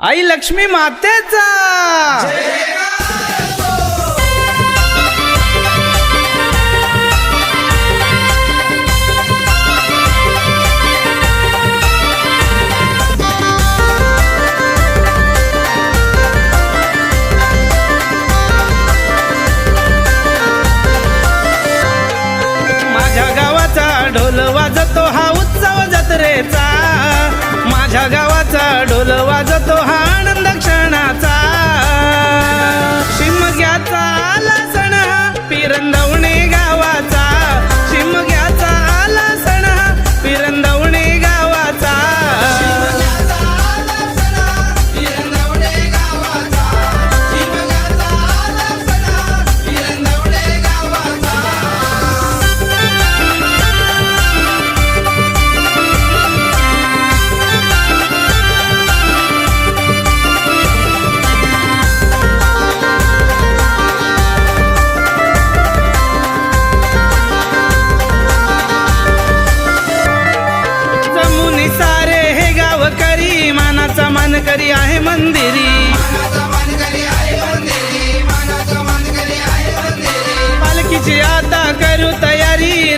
आई लक्ष्मी मातेचा! माझ्या गावाचा ढोल वाजतो हा उत्सव जत्रेचा. मानाचा मानकरी आहे मंदिरी. पालखीची आता करू तयारी.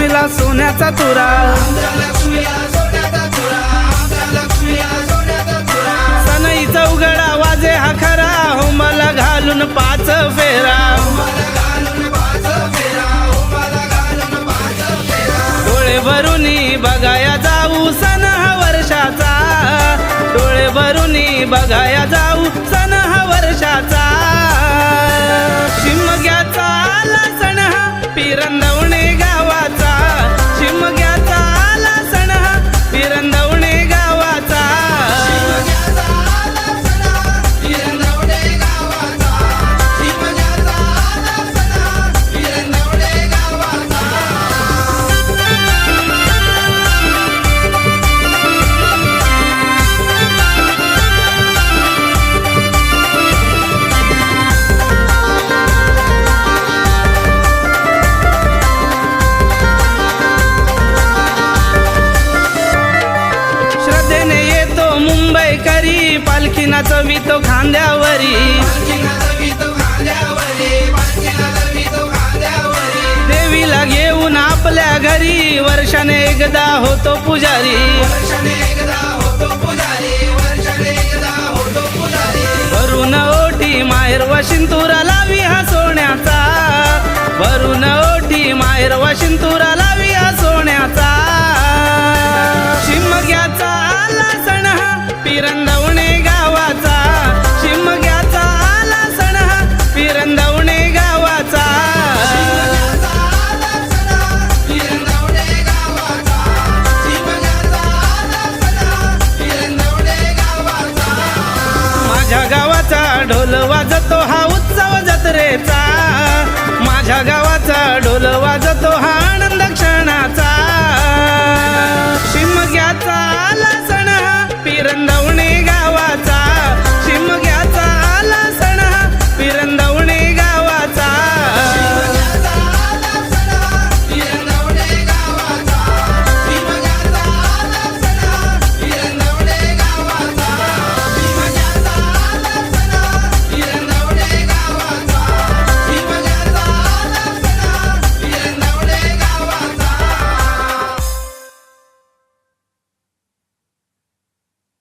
लक्ष्मीला सोन्याचा तुरा. सनई चौघडा वाजे हा खरा. हो मला घालून पाच फेरा. डोळे भरून बघाया जाऊ सन हा वर्षाचा. डोळे भरून बघाया जाऊ पालखी नाचवितो खांद्यावरी. देवीला घेऊन आपल्या घरी वर्षाने एकदा होतो पुजारी. भरून ओटी माहेर वशिंतुरा लावी विहा सोन्याचा. भरून ओटी माहेर वशिंतुरा लावी माझ्या